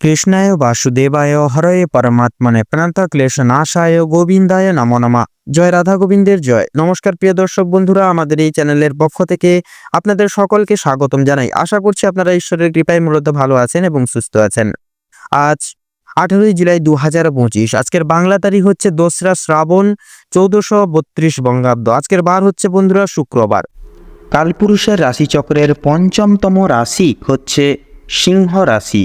কৃষ্ণায় বাসুদেবায় হরয়ে পরমাত্মনে প্রণত ক্লেশ নাশায় গোবিন্দায় নমো নমা। জয় রাধা গোবিন্দের জয়। নমস্কার প্রিয় দর্শক বন্ধুরা, আমাদের এই চ্যানেলের পক্ষ থেকে আপনাদের সকলকে স্বাগতম জানাই। আশা করছি আপনারা ঈশ্বরের কৃপায় মূলত ভালো আছেন এবং সুস্থ আছেন। আজ আঠারোই জুলাই দু হাজার পঁচিশ, আজকের বাংলা তারিখ হচ্ছে দোসরা শ্রাবণ চৌদ্দশো বত্রিশ বঙ্গাব্দ। আজকের বার হচ্ছে বন্ধুরা শুক্রবার। কালপুরুষের রাশিচক্রের পঞ্চমতম রাশি হচ্ছে সিংহ রাশি।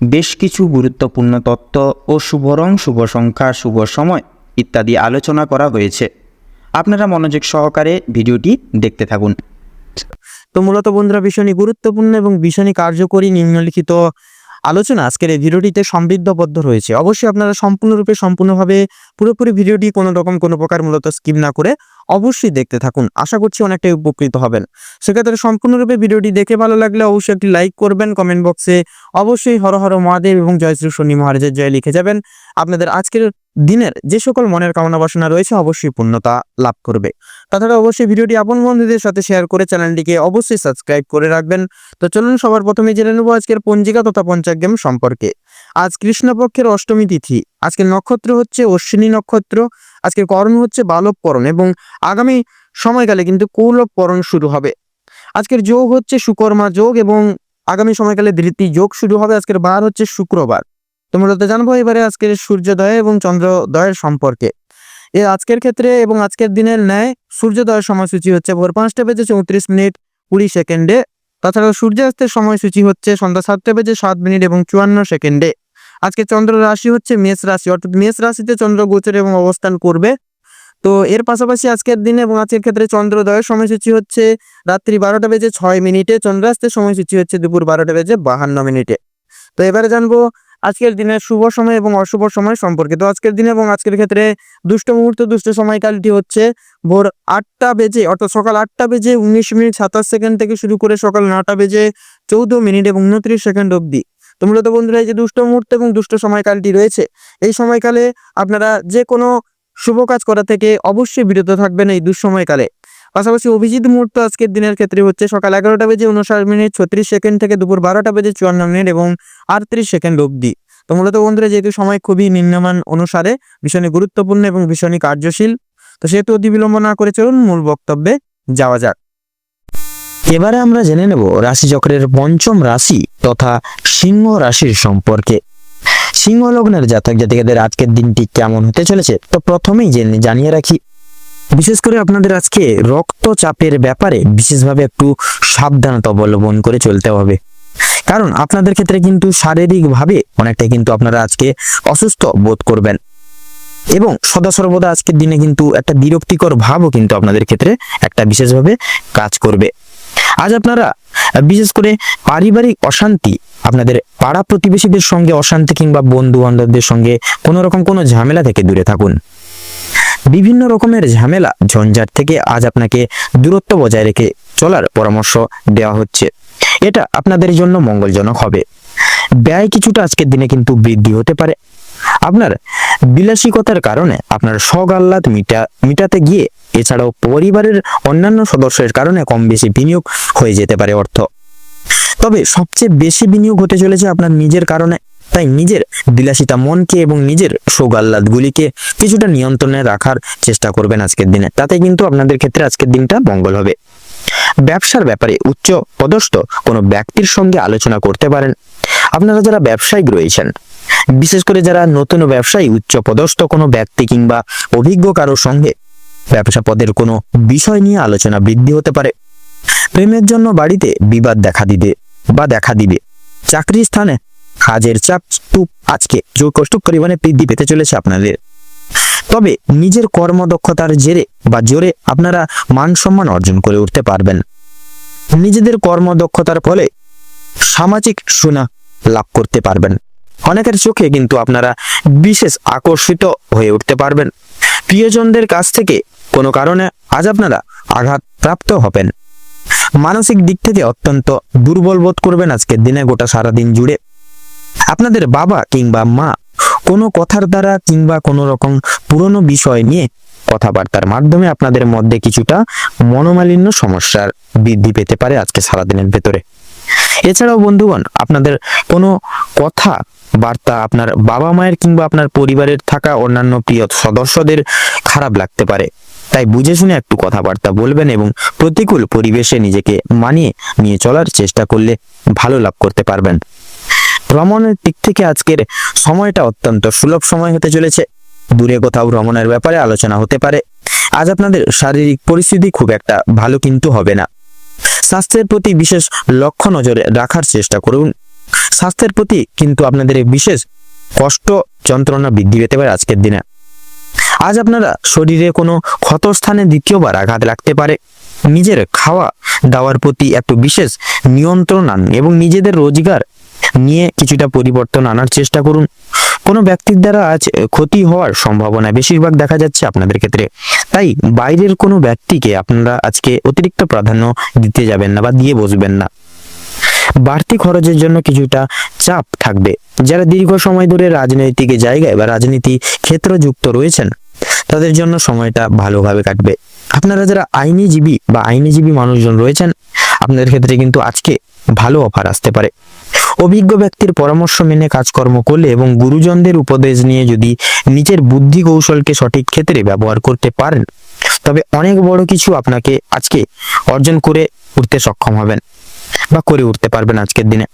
বেশ কিছু গুরুত্বপূর্ণ তত্ত্ব ও শুভ রং শুভ সংখ্যা শুভ সময় ইত্যাদি আলোচনা করা হয়েছে। আপনারা মনোযোগ সহকারে ভিডিওটি দেখতে থাকুন। তো মূলত বন্ধুরা, ভীষণই গুরুত্বপূর্ণ এবং ভীষণই কার্যকরী নিম্নলিখিত আলোচনা আজকের এই ভিডিওটিতে সমৃদ্ধবদ্ধ রয়েছে। অবশ্যই আপনারা সম্পূর্ণরূপে, সম্পূর্ণভাবে পুরোপুরি ভিডিওটি কোনো রকম, কোনো প্রকার মূলত স্কিপ না করে অবশ্যই দেখতে থাকুন। আশা করছি অনেকটাই উপকৃত হবেন। সেক্ষেত্রে সম্পূর্ণরূপে ভিডিওটি দেখে ভালো লাগলে অবশ্যই একটি লাইক করবেন কমেন্ট বক্সে অবশ্যই হর হর মহাদেব এবং জয় শ্রী শনি মহারাজের জয় লিখে যাবেন। আপনাদের আজকের দিনের যে সকল মনের কামনা বাসনা রয়েছে অবশ্যই পূর্ণতা লাভ করবে। তাছাড়া অবশ্যই ভিডিওটি আপন বন্ধুদের সাথে শেয়ার করে চ্যানেলটিকে অবশ্যই সাবস্ক্রাইব করে রাখবেন। তো চলুন সবার প্রথমে জেনে নেব আজকের পঞ্জিকা তথা পঞ্চাগ্রাম সম্পর্কে। আজ কৃষ্ণপক্ষের অষ্টমী তিথি। আজকের নক্ষত্র হচ্ছে অশ্বিনী নক্ষত্র। আজকের কর্ম হচ্ছে বালবপরণ এবং আগামী সময়কালে কিন্তু কৌলবপরণ শুরু হবে। আজকের যোগ হচ্ছে সুকর্মা যোগ এবং আগামী সময়কালে ধৃতি যোগ শুরু হবে। আজকের বার হচ্ছে শুক্রবার। তো মূলত জানব এবারে আজকের সূর্যোদয় এবং চন্দ্রোদয়ের সম্পর্কে। এ আজকের ক্ষেত্রে এবং আজকের দিনের ন্যায় সূর্যোদয়ের সময়সূচি হচ্ছে ভোর পাঁচটা বেজে চৌত্রিশ মিনিট কুড়ি সেকেন্ডে। তাছাড়া সূর্যাস্তের সময়সূচি হচ্ছে সন্ধ্যা সাতটা বেজে সাত মিনিট এবং চুয়ান্ন সেকেন্ডে। আজকে চন্দ্র রাশি হচ্ছে মেষ রাশি, অর্থাৎ মেষ রাশিতে চন্দ্র গোচর এবং অবস্থান করবে। তো এর পাশাপাশি আজকের দিনে এবং আজকের ক্ষেত্রে চন্দ্রোদয়ের সময়সূচি হচ্ছে রাত্রি বারোটা বেজে ছয় মিনিটে, চন্দ্রাস্তের সময়সূচি হচ্ছে দুপুর বারোটা বেজে বাহান্ন মিনিটে। তো এবারে জানব আজকের দিনের শুভ সময় এবং অশুভ সময় সম্পর্কে। তো আজকের দিনে এবং আজকের ক্ষেত্রে দুষ্ট মুহূর্ত, দুষ্ট সময়কালটি হচ্ছে ভোর আটটা বেজে, অর্থাৎ সকাল আটটা বেজে উনিশ মিনিট সাতাশ সেকেন্ড থেকে শুরু করে সকাল নটা বেজে চৌদ্দ মিনিট এবং উনত্রিশ সেকেন্ড অবধি। তো মূলত বন্ধুরা, এই যে দুষ্ট মুহূর্ত এবং দুষ্ট সময়কালটি রয়েছে, এই সময়কালে আপনারা যে কোনো শুভ কাজ করা থেকে অবশ্যই বিরত থাকবেন এই দুঃসময়কালে। পাশাপাশি অভিজিৎ মুহূর্ত আজকের দিনের ক্ষেত্রে হচ্ছে সকাল এগারোটা বেজে উনষাট মিনিট, ছত্রিশ সেকেন্ড থেকে দুপুর বারোটা বেজে চুয়ান্ন মিনিট এবং আটত্রিশ সেকেন্ড অবধি। তো মূলত বন্ধুরা, যেহেতু সময় খুবই নিম্নমান অনুসারে, ভীষণই গুরুত্বপূর্ণ এবং ভীষণই কার্যশীল, তো সেহেতু অতি বিলম্ব না করে চলুন মূল বক্তব্যে যাওয়া যাক। এবারে আমরা জেনে নেব রাশিচক্রের পঞ্চম রাশি তথা সিংহ রাশির সম্পর্কে। সিংহ লগ্নের জাতক জাতিকাদের আজকের দিনটি কেমন হতে চলেছে? তো প্রথমেই জেনে জানিয়ে রাখি বিশেষ করে আপনাদের আজকে রক্তচাপের ব্যাপারে বিশেষভাবে একটু সাবধানতা অবলম্বন করে চলতে হবে। কারণ আপনাদের ক্ষেত্রে কিন্তু শারীরিকভাবে অনেকটা কিন্তু আপনারা আজকে অসুস্থ বোধ করবেন। এবং সদা সর্বদা আজকের দিনে কিন্তু একটা বিরক্তিকর ভাবও কিন্তু আপনাদের ক্ষেত্রে একটা বিশেষভাবে কাজ করবে। আজ আপনারা, বিশেষ করে পারিবারিক অশান্তি, আপনাদের পাড়া প্রতিবেশীদের সঙ্গে অশান্তি কিংবা বন্ধু বান্ধবদের সঙ্গে কোনো রকম কোনো ঝামেলা থেকে দূরে থাকুন। বিভিন্ন রকমের ঝামেলা ঝঞ্ঝাট থেকে আজ আপনাকে দূরত্ব বজায় রেখে চলার পরামর্শ দেওয়া হচ্ছে। এটা আপনাদের জন্য মঙ্গলজনক হবে। ব্যয় কিছুটা আজকের দিনে কিন্তু বৃদ্ধি হতে পারে। আপনার বিলাসিকতার কারণে আপনার শখ আহ্লাদ মিটা, মিটাতে গিয়ে এছাড়াও পরিবারের অন্যান্য সদস্যের কারণে কম বেশি বিনিয়োগ হয়ে যেতে পারে অর্থ। তবে সবচেয়ে বেশি বিনিয়োগ হতে চলেছে আপনার নিজের কারণে। তাই নিজের বিলাসিতা মনকে এবং নিজের শোক আহ্লাদগুলিকে কিছুটা নিয়ন্ত্রণে রাখার চেষ্টা করবেন আজকের দিনে। তাতে কিন্তু আপনাদের ক্ষেত্রে আজকের দিনটা মঙ্গল হবে। ব্যবসার ব্যাপারে উচ্চ পদস্থ কোনো ব্যক্তির সঙ্গে আলোচনা করতে পারেন। আপনারা যারা ব্যবসায়িক রয়েছেন, বিশেষ করে যারা নতুন ব্যবসায়ী, উচ্চ পদস্থ কোনো ব্যক্তি কিংবা অভিজ্ঞ কারোর সঙ্গে ব্যবসা পদের কোনো বিষয় নিয়ে আলোচনা বৃদ্ধি হতে পারে। প্রেমের জন্য বাড়িতে বিবাদ দেখা দিবে বা দেখা দিবে। চাকরির স্থানে কাজের চাপ টুপ আজকে জোর কষ্ট পরিমাণে বৃদ্ধি পেতে চলেছে আপনাদের। তবে নিজের কর্মদক্ষতার জেরে বা জোরে আপনারা মান সম্মান অর্জন করে উঠতে পারবেন। নিজেদের কর্মদক্ষতার ফলে সামাজিক সুনা লাভ করতে পারবেন। অনেকের চোখে কিন্তু আপনারা বিশেষ আকর্ষিত হয়ে উঠতে পারবেন। প্রিয়জনদের কাছ থেকে কোনো কারণে আজ আপনারা আঘাত প্রাপ্ত হবেন। মানসিক দিক থেকে অত্যন্ত দুর্বল বোধ করবেন আজকের দিনে গোটা সারাদিন জুড়ে। আপনাদের বাবা কিংবা মা কোনো কথার দ্বারা কিংবা কোনো রকম পুরনো বিষয় নিয়ে কথাবার্তার মাধ্যমে আপনাদের মধ্যে কিছুটা মনোমালিন্য সমস্যার বৃদ্ধি পেতে পারে আজকে সারাদিনের ভেতরে। এছাড়াও বন্ধুগণ, আপনাদের কোনো কথা বার্তা আপনার বাবা মায়ের কিংবা আপনার পরিবারের থাকা অন্যান্য প্রিয় সদস্যদের খারাপ লাগতে পারে। তাই বুঝে শুনে একটু কথাবার্তা বলবেন এবং প্রতিকূল পরিবেশে নিজেকে মানিয়ে নিয়ে চলার চেষ্টা করলে ভালো লাভ করতে পারবেন। ভ্রমণের দিক থেকে আজকের সময়টা অত্যন্ত সুলভ সময় হতে চলেছে। দূরে কোথাও ভ্রমণের ব্যাপারে আলোচনা হতে পারে। আজ আপনাদের শারীরিক পরিস্থিতি খুব একটা ভালো কিন্তু হবে না। স্বাস্থ্যের প্রতি বিশেষ লক্ষ্য নজরে রাখার চেষ্টা করুন। স্বাস্থ্যের প্রতি কিন্তু আপনাদের বিশেষ কষ্ট যন্ত্রণা বৃদ্ধি পেতে পারে আজকের দিনে। আজ আপনারা শরীরে কোনো ক্ষতস্থানে দ্বিতীয়বার আঘাত লাগতে পারে। নিজের খাওয়া দাওয়ার প্রতি একটু বিশেষ নিয়ন্ত্রণ আন এবং নিজেদের রোজগার নিয়ে কিছুটা পরিবর্তন আনার চেষ্টা করুন। কোনো ব্যক্তির দ্বারা আজ ক্ষতি হওয়ার সম্ভাবনা বেশিরভাগ দেখা যাচ্ছে আপনাদের ক্ষেত্রে। তাই বাইরের কোনো ব্যক্তিকে আপনারা আজকে অতিরিক্ত প্রাধান্য দিতে যাবেন না বা দিয়ে বসবেন না। বাড়তি খরচের জন্য কিছুটা চাপ থাকবে। যারা দীর্ঘ সময় ধরে রাজনৈতিক জায়গায় বা রাজনীতি ক্ষেত্র যুক্ত রয়েছেন, তাদের জন্য সময়টা ভালোভাবে কাটবে। আপনারা যারা আইনিজীবী বা আইনিজীবী মানুষজন রয়েছেন, আপনাদের ক্ষেত্রে কিন্তু আজকে ভালো অফার আসতে পারে। অভিজ্ঞ ব্যক্তির পরামর্শ মেনে কাজকর্ম করলে এবং গুরুজনদের উপদেশ নিয়ে যদি নিজের বুদ্ধি কৌশলকে সঠিক ক্ষেত্রে ব্যবহার করতে পারেন, তবে অনেক বড় কিছু আপনাকে আজকে অর্জন করে উঠতে সক্ষম হবেন বা করে উঠতে পারবেন আজকের দিনে।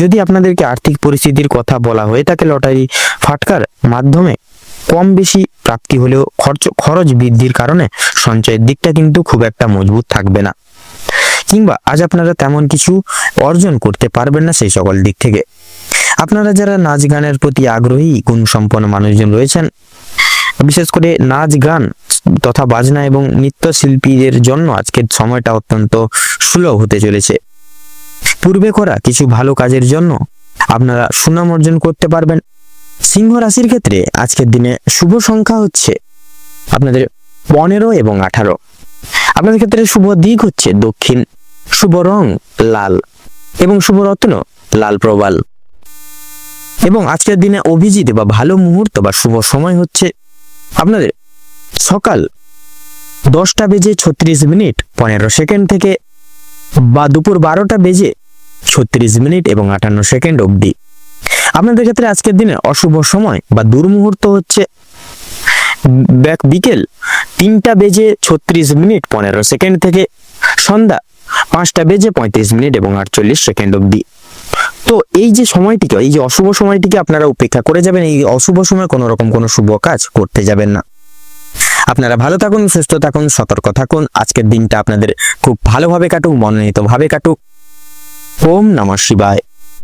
যদি আপনাদেরকে আর্থিক পরিস্থিতির কথা বলা হয়ে থাকে, লটারি ফাটকার মাধ্যমে কম বেশি প্রাপ্তি হলেও খরচ খরচ বৃদ্ধির কারণে সঞ্চয়ের দিকটা কিন্তু খুব একটা মজবুত থাকবে না। কিংবা আজ আপনারা তেমন কিছু অর্জন করতে পারবেন না সেই সকল দিক থেকে। আপনারা যারা নাচ গানের প্রতি আগ্রহী গুণ সম্পন্ন মানুষজন রয়েছেন, বিশেষ করে নাচ গান তথা বাজনা এবং নৃত্যশিল্পীদের জন্য আজকের সময়টা অত্যন্ত সুলভ হতে চলেছে। পূর্বে করা কিছু ভালো কাজের জন্য আপনারা সুনাম অর্জন করতে পারবেন। সিংহ রাশির ক্ষেত্রে আজকের দিনে শুভ সংখ্যা হচ্ছে আপনাদের পনেরো এবং আঠারো। আপনাদের ক্ষেত্রে শুভ দিক হচ্ছে দক্ষিণ শুভ রং লাল এবং শুভ রত্ন লাল প্রবাল। এবং আজকের দিনে অভিজিৎ বা ভালো মুহূর্ত বা শুভ সময় হচ্ছে আপনাদের সকাল দশটা বেজে ছত্রিশ মিনিট পনেরো সেকেন্ড থেকে বা দুপুর বারোটা বেজে ছত্রিশ মিনিট এবং আটান্ন সেকেন্ড অবধি। আপনাদের ক্ষেত্রে আজকের দিনে অশুভ সময় বা দুর্মুহূর্ত হচ্ছে ব্যাক বিকেল তিনটা বেজে ছত্রিশ মিনিট পনেরো সেকেন্ড থেকে সন্ধ্যা পাঁচটা বেজে পঁয়ত্রিশ মিনিট এবং আটচল্লিশ সেকেন্ড অব্দি তো এই যে সময়টিকে, এই যে অশুভ সময়টিকে আপনারা উপেক্ষা করে যাবেন, এই অশুভ সময় কোনো রকম কোনো শুভ কাজ করতে যাবেন না। আপনারা ভালো থাকুন, সুস্থ থাকুন, সতর্ক থাকুন। আজকের দিনটা আপনাদের খুব ভালোভাবে কাটুক, মনোনীতভাবে কাটুক। ওম নমঃ শিবায়।